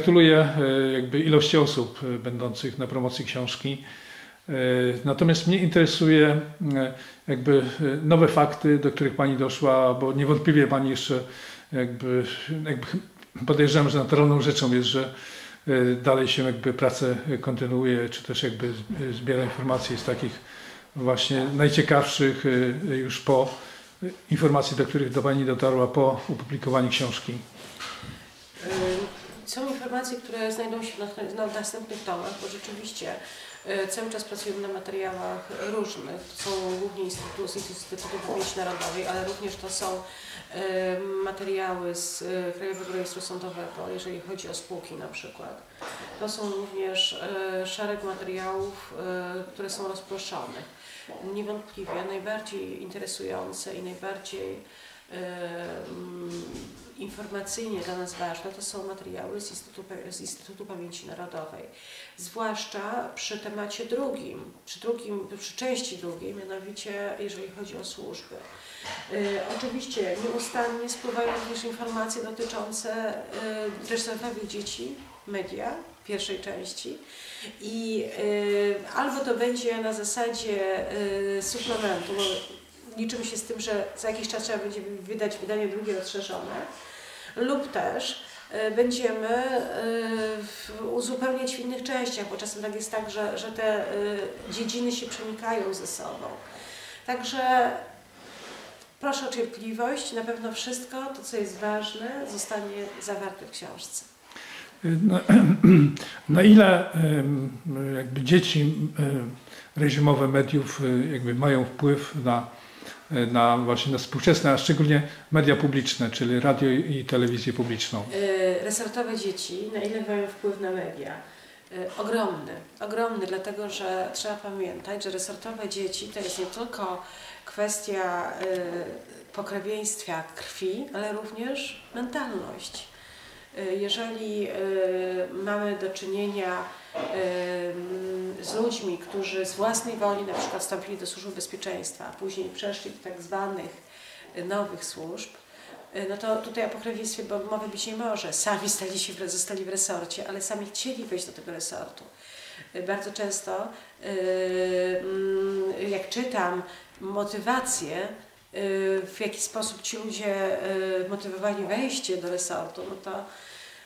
Gratuluję e, jakby ilości osób e, będących na promocji książki. Natomiast mnie interesuje jakby nowe fakty, do których Pani doszła, bo niewątpliwie Pani jeszcze jakby, jakby podejrzewam, że naturalną rzeczą jest, że dalej się jakby pracę kontynuuje, czy też jakby zbiera informacje z takich właśnie najciekawszych już po informacji, do których do Pani dotarła po opublikowaniu książki. Są informacje, które znajdą się na, na następnych tomach, bo rzeczywiście e, cały czas pracujemy na materiałach różnych. To są głównie instytuty, z Instytutu Pamięci Narodowej, ale również to są e, materiały z e, Krajowego Rejestru Sądowego, jeżeli chodzi o spółki na przykład. To są również szereg materiałów, które są rozproszone. Niewątpliwie najbardziej interesujące i najbardziej informacyjnie dla nas ważne, to są materiały z Instytutu, z Instytutu Pamięci Narodowej. Zwłaszcza przy temacie drugim, przy, drugim, przy części drugiej, mianowicie jeżeli chodzi o służby. Y, oczywiście nieustannie spływają również informacje dotyczące y, dzieci, media, pierwszej części i y, albo to będzie na zasadzie y, suplementu, liczymy się z tym, że za jakiś czas trzeba będzie wydać wydanie drugie rozszerzone, lub też e, będziemy e, uzupełniać w innych częściach, bo czasem tak jest tak, że, że te e, dziedziny się przenikają ze sobą. Także proszę o cierpliwość, na pewno wszystko to, co jest ważne, zostanie zawarte w książce. Na, na ile jakby dzieci reżimowe mediów jakby mają wpływ na na właśnie na współczesne, a szczególnie media publiczne, czyli radio i telewizję publiczną? E, resortowe dzieci, na ile mają wpływ na media? E, ogromny, ogromny, dlatego że trzeba pamiętać, że resortowe dzieci to jest nie tylko kwestia e, pokrewieństwa krwi, ale również mentalność. Jeżeli mamy do czynienia z ludźmi, którzy z własnej woli na przykład wstąpili do służby bezpieczeństwa, a później przeszli do tak zwanych y, nowych służb, y, no to tutaj o pokrewieństwie mowy być nie może. Sami stali się, zostali w resorcie, ale sami chcieli wejść do tego resortu. Y, bardzo często, mm, jak czytam motywację, w jaki sposób ci ludzie motywowali wejście do resortu, no to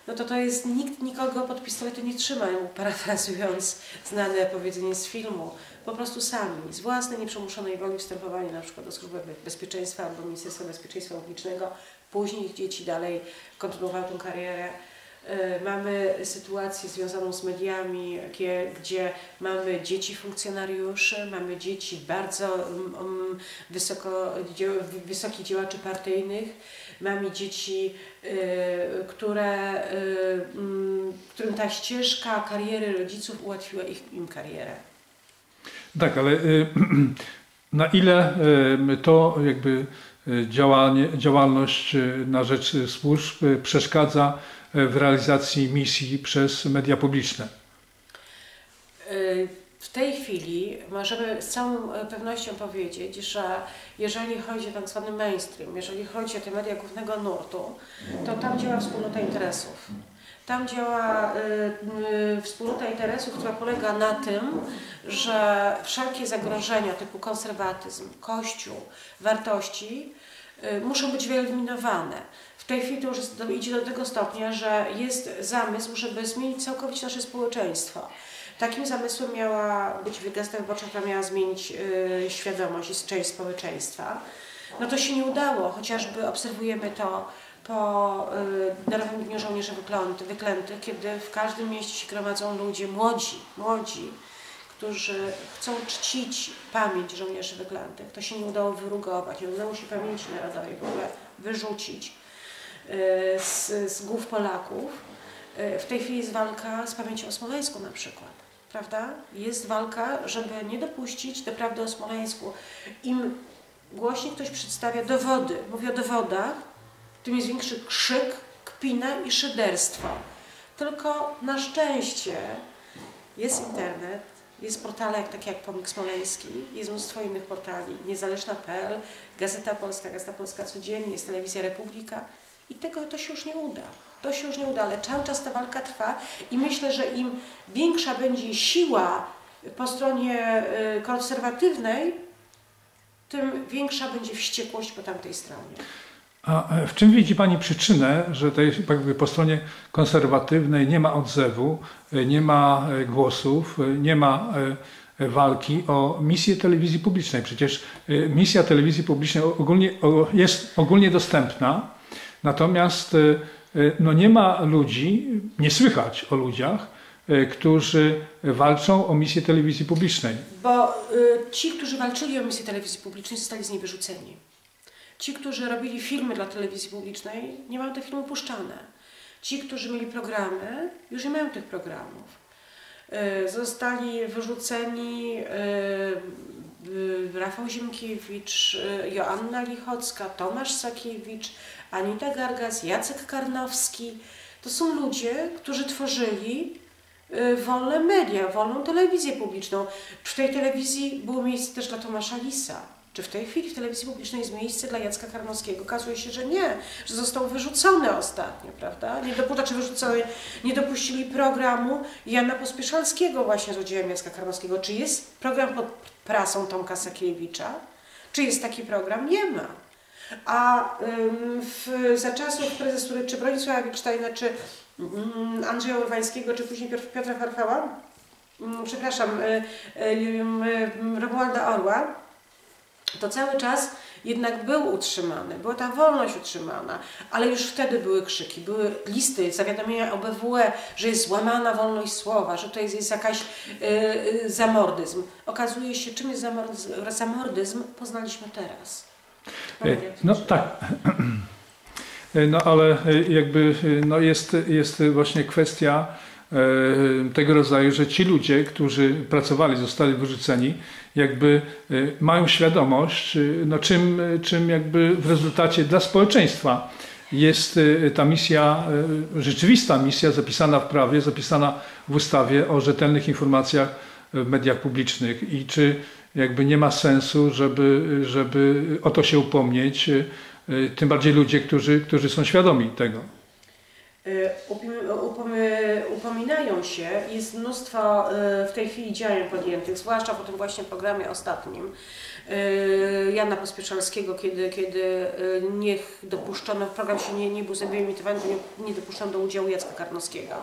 no to to jest, nikt nikogo pod pistoletem nie trzyma, parafrazując znane powiedzenie z filmu. Po prostu sami, z własnej nieprzemuszonej woli wstępowali na przykład do Służby Bezpieczeństwa albo Ministerstwa Bezpieczeństwa Publicznego, później dzieci dalej kontynuowały tę karierę. E, mamy sytuację związaną z mediami, gdzie, mamy dzieci funkcjonariuszy, mamy dzieci bardzo um, wysoko, wysokich działaczy partyjnych, mamy dzieci, y, które, y, mm, którym ta ścieżka kariery rodziców ułatwiła ich, im karierę. Tak, ale na ile to jakby działanie, działalność na rzecz służb przeszkadza w realizacji misji przez media publiczne? W tej chwili możemy z całą e, pewnością powiedzieć, że jeżeli chodzi o tak zwany mainstream, jeżeli chodzi o te media głównego nurtu, to tam działa wspólnota interesów. Tam działa y, y, wspólnota interesów, która polega na tym, że wszelkie zagrożenia typu konserwatyzm, kościół, wartości y, muszą być wyeliminowane. W tej chwili to już idzie do tego stopnia, że jest zamysł, żeby zmienić całkowicie nasze społeczeństwo. Takim zamysłem miała być Gazeta Wyborcza, która miała zmienić y, świadomość i część społeczeństwa. No to się nie udało, chociażby obserwujemy to po y, Narodowym Dniu Żołnierzy Wyklętych, wyklęty, kiedy w każdym mieście się gromadzą ludzie młodzi, młodzi, którzy chcą czcić pamięć żołnierzy wyklętych. To się nie udało wyrugować, nie udało się pamięci narodowej w ogóle wyrzucić z, z głów Polaków. Y, w tej chwili jest walka z pamięcią o Smoleńsku na przykład prawda? Jest walka, żeby nie dopuścić do prawdy o Smoleńsku. Im głośniej ktoś przedstawia dowody, mówię o dowodach, tym jest większy krzyk, kpina i szyderstwo. Tylko na szczęście jest internet, jest portale takie jak Pomnik Smoleński, jest mnóstwo innych portali, niezależna.pl, Gazeta Polska, Gazeta Polska Codziennie, jest Telewizja Republika i tego to się już nie uda. To się już nie uda, ale cały czas ta walka trwa i myślę, że im większa będzie siła po stronie y, konserwatywnej, tym większa będzie wściekłość po tamtej stronie. A e, w czym widzi Pani przyczynę, że tej, jakby po stronie konserwatywnej nie ma odzewu, e, nie ma e, głosów, nie ma walki o misję telewizji publicznej? Przecież misja telewizji publicznej ogólnie, jest ogólnie dostępna, natomiast no nie ma ludzi, nie słychać o ludziach, którzy walczą o misję telewizji publicznej. Bo ci, którzy walczyli o misję telewizji publicznej, zostali z niej wyrzuceni. Ci, którzy robili filmy dla telewizji publicznej, nie mają tych filmów puszczane. Ci, którzy mieli programy, już nie mają tych programów. E, zostali wyrzuceni e, Rafał Ziemkiewicz, e, Joanna Lichocka, Tomasz Sakiewicz, Anita Gargas, Jacek Karnowski. To są ludzie, którzy tworzyli wolne media, wolną telewizję publiczną. W tej telewizji było miejsce też dla Tomasza Lisa. Czy w tej chwili w telewizji publicznej jest miejsce dla Jacka Karnowskiego? Okazuje się, że nie, że został wyrzucony ostatnio, prawda? Nie dopuszcza, czy wyrzucony, nie dopuścili programu Jana Pospieszalskiego właśnie z udziałem Jacka Karnowskiego. Czy jest program pod prasą Tomka Sakiewicza? Czy jest taki program? Nie ma. A w, za czasów prezesury czy Bronisława Wiksztajna, czy Andrzeja Urwańskiego, czy później Piotra Farfała, mm, przepraszam, y, y, y, Romualda Orła, to cały czas jednak był utrzymany, była ta wolność utrzymana, ale już wtedy były krzyki, były listy, zawiadomienia OBWE, że jest złamana wolność słowa, że to jest, jest jakaś yy, zamordyzm. Okazuje się, czym jest zamordyzm, zamordyzm poznaliśmy teraz. E, no tak. E, no ale jakby no jest, jest właśnie kwestia tego rodzaju, że ci ludzie, którzy pracowali, zostali wyrzuceni, jakby y, mają świadomość, y, no czym, czym jakby w rezultacie dla społeczeństwa jest ta misja, rzeczywista misja zapisana w prawie, zapisana w ustawie o rzetelnych informacjach w mediach publicznych i czy jakby nie ma sensu, żeby, żeby o to się upomnieć, tym bardziej ludzie, którzy, którzy są świadomi tego. Y, upominają się, jest mnóstwo y, w tej chwili działań podjętych, zwłaszcza po tym właśnie programie ostatnim y, Jana Pospieszalskiego, kiedy, kiedy niech dopuszczono, program się nie, nie był wyemitowany, nie, nie dopuszczono do udziału Jacka Karnowskiego.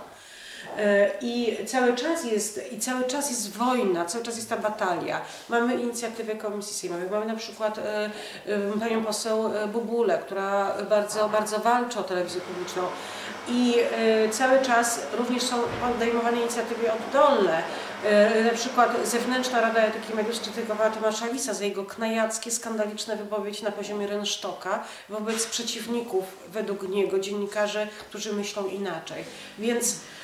I cały czas jest, i cały czas jest wojna, cały czas jest ta batalia. Mamy inicjatywę Komisji Sejmowej, mamy na przykład panią poseł Bubule, która bardzo, bardzo walczy o telewizję publiczną i e, cały czas również są podejmowane inicjatywy oddolne. E, na przykład Zewnętrzna Rada Etyki Mediów skrytykowała Tomasza Lisa za jego knajackie, skandaliczne wypowiedzi na poziomie rynsztoka wobec przeciwników, według niego, dziennikarzy, którzy myślą inaczej. Więc E,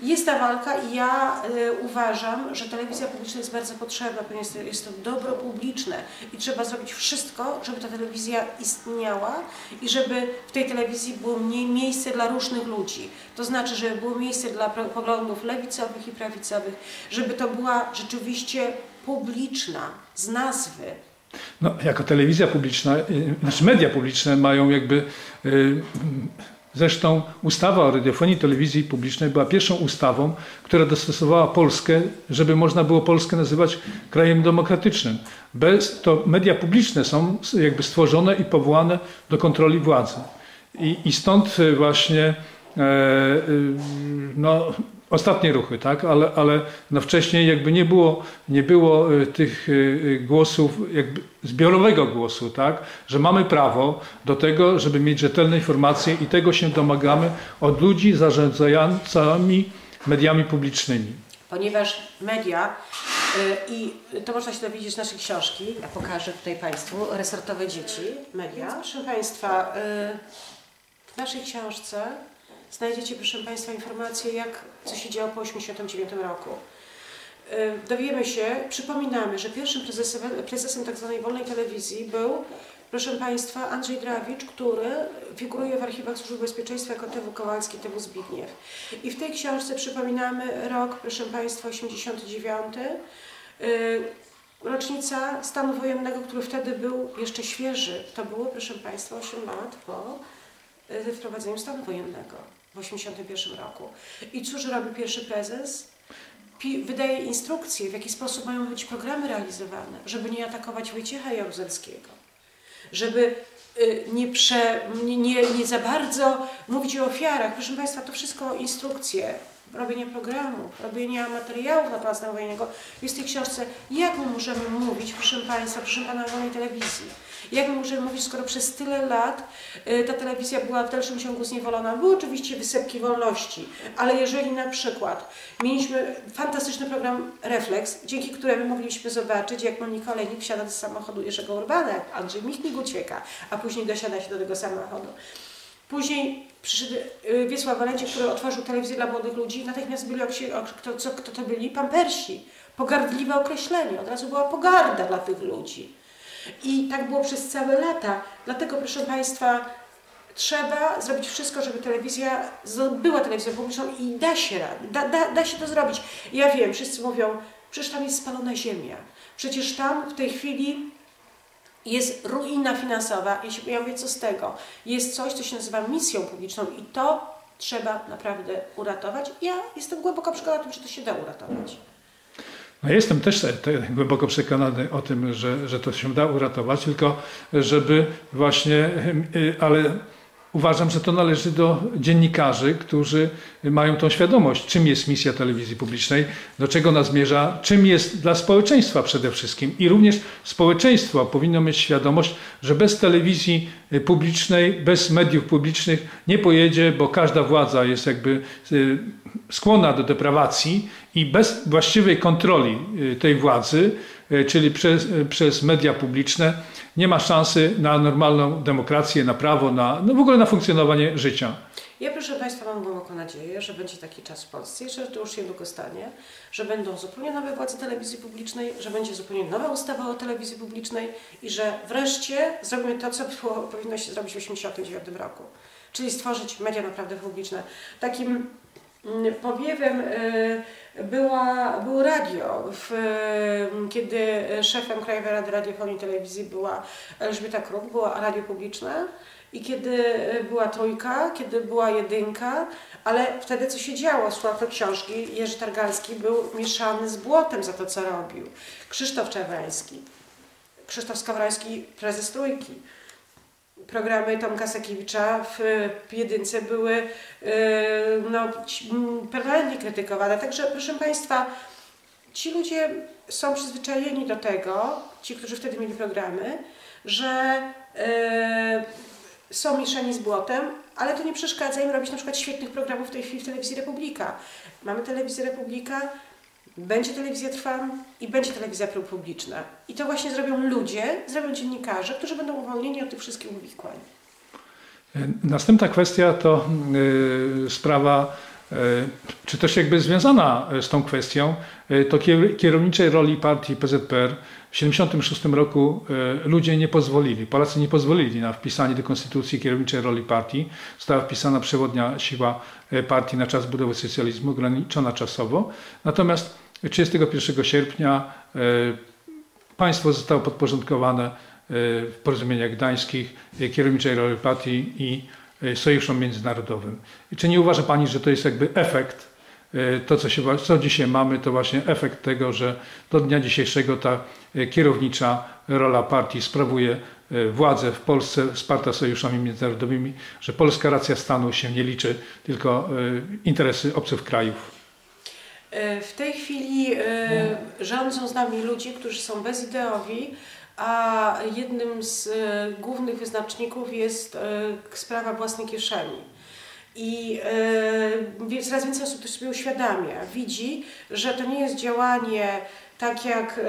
jest ta walka i ja e, uważam, że telewizja publiczna jest bardzo potrzebna, ponieważ jest to dobro publiczne i trzeba zrobić wszystko, żeby ta telewizja istniała i żeby w tej telewizji było mniej miejsce dla różnych ludzi. To znaczy, żeby było miejsce dla poglądów lewicowych i prawicowych, żeby to była rzeczywiście publiczna, z nazwy, no, jako telewizja publiczna, y, znaczy media publiczne mają jakby y, Zresztą ustawa o radiofonii i telewizji publicznej była pierwszą ustawą, która dostosowała Polskę, żeby można było Polskę nazywać krajem demokratycznym. Bez, to media publiczne są jakby stworzone i powołane do kontroli władzy. I, i stąd właśnie no, ostatnie ruchy, tak? ale, ale no wcześniej jakby nie było, nie było e, tych e, głosów, jakby zbiorowego głosu, tak? że mamy prawo do tego, żeby mieć rzetelne informacje i tego się domagamy od ludzi zarządzającymi mediami publicznymi. Ponieważ media, i to można się dowiedzieć z naszej książki, ja pokażę tutaj Państwu, Resortowe Dzieci, media. Proszę Państwa, w naszej książce znajdziecie, proszę Państwa, informacje, jak, co się działo po 1989 roku. Y, dowiemy się, przypominamy, że pierwszym prezesem, prezesem tzw. Tak wolnej telewizji był, proszę Państwa, Andrzej Drawicz, który figuruje w archiwach Służby Bezpieczeństwa jako TW Kowalski, TW Zbigniew. I w tej książce przypominamy rok, proszę Państwa, 89, y, rocznica stanu wojennego, który wtedy był jeszcze świeży. To było, proszę Państwa, 8 lat po wprowadzeniem stanu wojennego w 1981 roku. I cóż robi pierwszy prezes? Wydaje instrukcje, w jaki sposób mają być programy realizowane, żeby nie atakować Wojciecha Jaruzelskiego, żeby y, nie, prze, nie, nie, za bardzo mówić o ofiarach. Proszę Państwa, to wszystko instrukcje, robienia programów, robienia materiałów na stanu wojennego jest w tej książce, jak my możemy mówić, proszę Państwa, proszę Pana, o telewizji. Jak my możemy mówić, skoro przez tyle lat y, ta telewizja była w dalszym ciągu zniewolona? Były oczywiście wysepki wolności, ale jeżeli na przykład mieliśmy fantastyczny program Reflex, dzięki któremu mogliśmy zobaczyć, jak Monika Olejnik wsiada do samochodu Jerzego Urbana, jak Andrzej Michnik ucieka, a później dosiada się do tego samochodu. Później przyszedł y, Wiesław Walencie, który otworzył telewizję dla młodych ludzi. Natychmiast byli, kto, co, kto to byli? Pampersi. Pogardliwe określenie. Od razu była pogarda dla tych ludzi. I tak było przez całe lata. Dlatego, proszę Państwa, trzeba zrobić wszystko, żeby telewizja była telewizją publiczną i da się, da, da, da się to zrobić. Ja wiem, wszyscy mówią, przecież tam jest spalona ziemia. Przecież tam w tej chwili jest ruina finansowa. Jeśli ja mówię, co z tego? Jest coś, co się nazywa misją publiczną i to trzeba naprawdę uratować. Ja jestem głęboko przekonana o tym, że to się da uratować. No jestem też te, te głęboko przekonany o tym, że, że to się da uratować, tylko żeby właśnie, y, ale uważam, że to należy do dziennikarzy, którzy mają tą świadomość, czym jest misja telewizji publicznej, do czego ona zmierza, czym jest dla społeczeństwa przede wszystkim. I również społeczeństwo powinno mieć świadomość, że bez telewizji publicznej, bez mediów publicznych nie pojedzie, bo każda władza jest jakby y, skłonna do deprawacji i bez właściwej kontroli y, tej władzy, y, czyli przez, przez media publiczne, nie ma szansy na normalną demokrację, na prawo, na, no w ogóle na funkcjonowanie życia. Ja proszę Państwa mam głęboką nadzieję, że będzie taki czas w Polsce że to już niedługo stanie, że będą zupełnie nowe władze telewizji publicznej, że będzie zupełnie nowa ustawa o telewizji publicznej i że wreszcie zrobimy to, co powinno się zrobić w 1989 roku, czyli stworzyć media naprawdę publiczne. Takim powiewem y, była, było radio, w, kiedy szefem Krajowej Rady Radiofonii i Telewizji była Elżbieta Kruk, było radio publiczne i kiedy była trójka, kiedy była jedynka, ale wtedy co się działo? Te książki, Jerzy Targalski był mieszany z błotem za to, co robił. Krzysztof Czerwański, Krzysztof Skowroński, prezes trójki programy Tomka Sakiewicza w jedynce były y, no, permanentnie krytykowane. Także proszę Państwa, ci ludzie są przyzwyczajeni do tego, ci, którzy wtedy mieli programy, że y, są mieszani z błotem, ale to nie przeszkadza im robić na przykład świetnych programów w tej chwili w Telewizji Republika. Mamy Telewizję Republika, będzie telewizja Trwam i będzie telewizja publiczna. I to właśnie zrobią ludzie, zrobią dziennikarze, którzy będą uwolnieni od tych wszystkich uwikłań. Następna kwestia to y, sprawa, y, czy też jakby związana z tą kwestią, y, to kierowniczej roli partii PZPR. W 1976 roku ludzie nie pozwolili, Polacy nie pozwolili na wpisanie do konstytucji kierowniczej roli partii. Została wpisana przewodnia siła partii na czas budowy socjalizmu, ograniczona czasowo. Natomiast 31 sierpnia e, państwo zostało podporządkowane e, w porozumieniach gdańskich e, kierowniczej roli partii i sojuszom międzynarodowym. Czy nie uważa Pani, że to jest jakby efekt, to co, się, co dzisiaj mamy, to właśnie efekt tego, że do dnia dzisiejszego ta kierownicza rola partii sprawuje władzę w Polsce wsparta sojuszami międzynarodowymi, że polska racja stanu się nie liczy, tylko interesy obcych krajów. E, w tej chwili e, rządzą z nami ludzie, którzy są bezideowi, a jednym z e, głównych wyznaczników jest sprawa własnej kieszeni. I coraz więcej osób to sobie uświadamia, widzi, że to nie jest działanie tak jak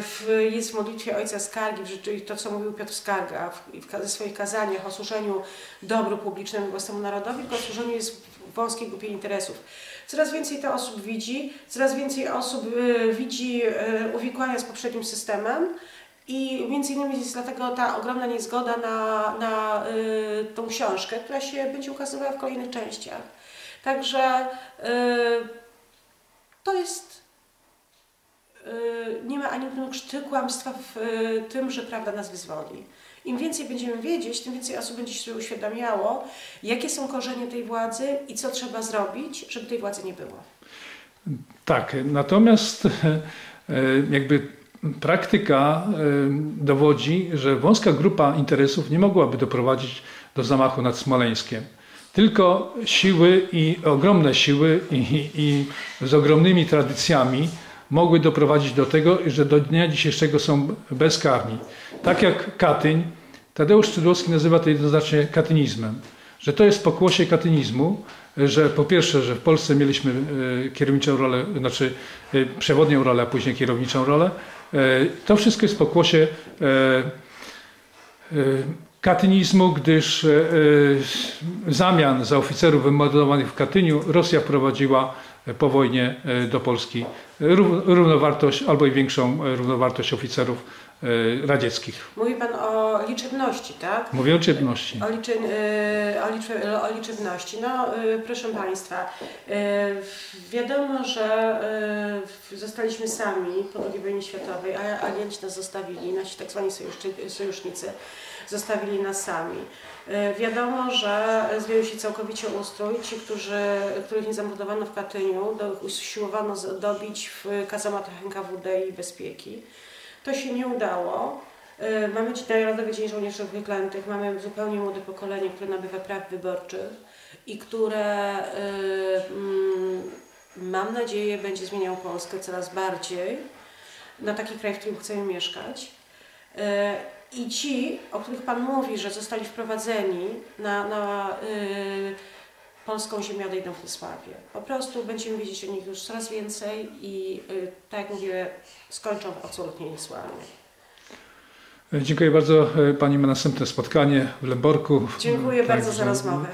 w, jest w modlitwie Ojca Skargi, to co mówił Piotr Skarga w, w, swoich kazaniach o służeniu dobru publicznemu własnemu narodowi, tylko o służeniu jest wąskiej grupie interesów. Coraz więcej to osób widzi, coraz więcej osób y, widzi y, uwikłania z poprzednim systemem i między innymi jest dlatego ta ogromna niezgoda na, na y, tą książkę, która się będzie ukazywała w kolejnych częściach. Także to jest nie ma ani krzty kłamstwa w tym, że prawda nas wyzwoli. Im więcej będziemy wiedzieć, tym więcej osób będzie się uświadamiało, jakie są korzenie tej władzy i co trzeba zrobić, żeby tej władzy nie było. Tak, natomiast e, jakby praktyka e, dowodzi, że wąska grupa interesów nie mogłaby doprowadzić do zamachu nad Smoleńskiem. Tylko siły i ogromne siły i, i z ogromnymi tradycjami mogły doprowadzić do tego, że do dnia dzisiejszego są bezkarni. Tak jak Katyń, Tadeusz Szydłowski nazywa to jednoznacznie katynizmem, że to jest pokłosie katynizmu, że po pierwsze, że w Polsce mieliśmy e, kierowniczą rolę, znaczy e, przewodnią rolę, a później kierowniczą rolę. E, To wszystko jest pokłosie katynizmu, gdyż w zamian za oficerów wymordowanych w Katyniu Rosja wprowadziła po wojnie do Polski rów- równowartość albo i większą równowartość oficerów radzieckich. Mówi Pan o liczebności, tak? Mówię o liczebności. O, liczy, y, o, liczy, o liczebności. No, y, proszę Państwa, wiadomo, że zostaliśmy sami po II wojnie światowej, a alienci nas zostawili, nasi tak zwani sojusznicy zostawili nas sami. Wiadomo, że zmienił się całkowicie ustrój. Ci, którzy, których nie zamordowano w Katyniu, do, usiłowano dobić w kazamatach NKWD i bezpieki. To się nie udało. Y, Mamy Narodowy Dzień Żołnierzy Wyklętych, mamy zupełnie młode pokolenie, które nabywa praw wyborczych i które, y, mm, mam nadzieję, będzie zmieniał Polskę coraz bardziej na taki kraj, w którym chcemy mieszkać. Y, I ci, o których Pan mówi, że zostali wprowadzeni na, na polską ziemię, odejdą w niesławie. Po prostu będziemy wiedzieć o nich już coraz więcej i y, tak jak mówię, skończą absolutnie niesławnie. Dziękuję bardzo. Pani ma następne spotkanie w Lęborku. Dziękuję bardzo za rozmowę.